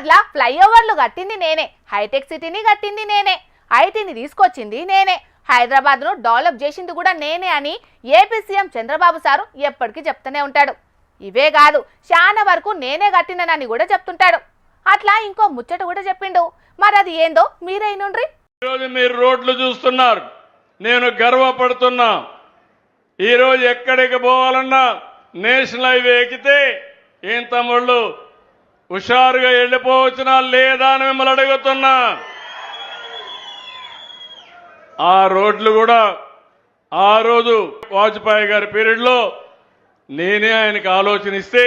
హైదరాబాద్లా ఫ్లైఓవర్లు కట్టింది నేనే. హైటెక్ సిటీని కట్టింది నేనే. ఐటీని తీసుకొచ్చింది నేనే. హైదరాబాద్ను డెవలప్ చేసింది కూడా నేనే అని ఏపీ సీఎం చంద్రబాబు సారు ఎప్పటికీ చెప్తూనే ఉంటాడు. ఇవే కాదు చాలా వరకు నేనే కట్టినని కూడా చెప్తుంటాడు. అట్లా ఇంకో ముచ్చట కూడా చెప్పిండు. మరి అది ఏందో మీరైనుండ్రి. ఈరోజు మీరు రోడ్లు చూస్తున్నారు. నేను గర్వపడుతున్నా. ఈరోజు ఎక్కడికి పోవాలన్నా నేషనల్ హైవే ఎక్కితే ఏం తమ్ముళ్ళు? హుషారుగా వెళ్ళిపోవచ్చునా లేదా అని మిమ్మల్ని అడుగుతున్నా. ఆ రోడ్లు కూడా ఆ రోజు వాజ్పేయి గారి పీరియడ్లో నేనే ఆయనకి ఆలోచన ఇస్తే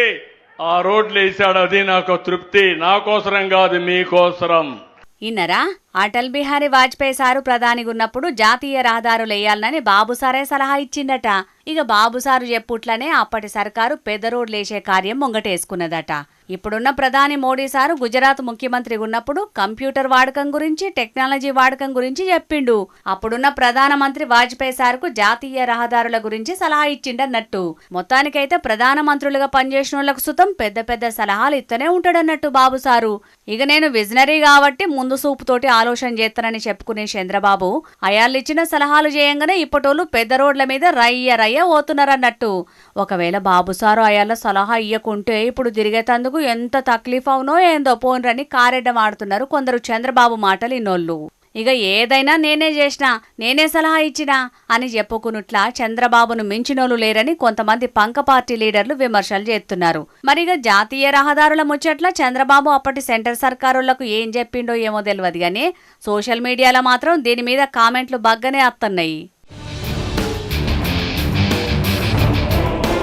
ఆ రోడ్లు వేసాడు అది నాకు తృప్తి. నా కోసరం కాదు మీకోసరం ఇన్నరా అటల్ బిహారీ వాజ్పేయి సారు ప్రధానిగున్నప్పుడు జాతీయ రహదారులు వేయాలని బాబు సారే సలహా ఇచ్చిందట. ఇక బాబు సారు చెప్పుట్లనే అప్పటి సర్కారు పెద్ద రోడ్లేసే కార్యం ముంగటేసుకున్నదట. ఇప్పుడున్న ప్రధాని మోడీ సారు గుజరాత్ ముఖ్యమంత్రి ఉన్నప్పుడు కంప్యూటర్ వాడకం గురించి టెక్నాలజీ వాడకం గురించి చెప్పిండు. అప్పుడున్న ప్రధానమంత్రి వాజ్పేయి సార్కు జాతీయ రహదారుల గురించి సలహా ఇచ్చిండన్నట్టు. మొత్తానికైతే ప్రధానమంత్రులుగా పనిచేసిన వాళ్ళకు సుతం పెద్ద పెద్ద సలహాలు ఇస్తూనే ఉంటాడన్నట్టు బాబు సారు. ఇక నేను విజనరీ కాబట్టి ముందు సూపుతోటి ఆలోచన చేస్తానని చెప్పుకునే చంద్రబాబు అయాళ్ళిచ్చిన సలహాలు చేయంగానే ఇప్పటోళ్ళు పెద్ద రోడ్ల మీద రయ్య రయ్య పోతున్నారన్నట్టు ఒకవేళ బాబు సారు అయాళ్ళ సలహా ఇయ్యకుంటే ఇప్పుడు తిరిగేతందుకు ఎంత తక్లీఫ్ అవునో ఏందో పోన్రని కారెడ్డ ఆడుతున్నారు కొందరు చంద్రబాబు మాటలు ఇన్నోళ్ళు ఇక ఏదైనా నేనే చేసినా నేనే సలహా ఇచ్చినా అని చెప్పుకున్నట్లా చంద్రబాబును మించినోళ్ళు లేరని కొంతమంది పంక పార్టీ లీడర్లు విమర్శలు చేస్తున్నారు. మరిగా జాతీయ రహదారుల ముచ్చట్ల చంద్రబాబు అప్పటి సెంటర్ సర్కారులకు ఏం చెప్పిండో ఏమో తెలియదు కానీ సోషల్ మీడియాలో మాత్రం దీని మీద కామెంట్లు బగ్గనే వస్తున్నాయి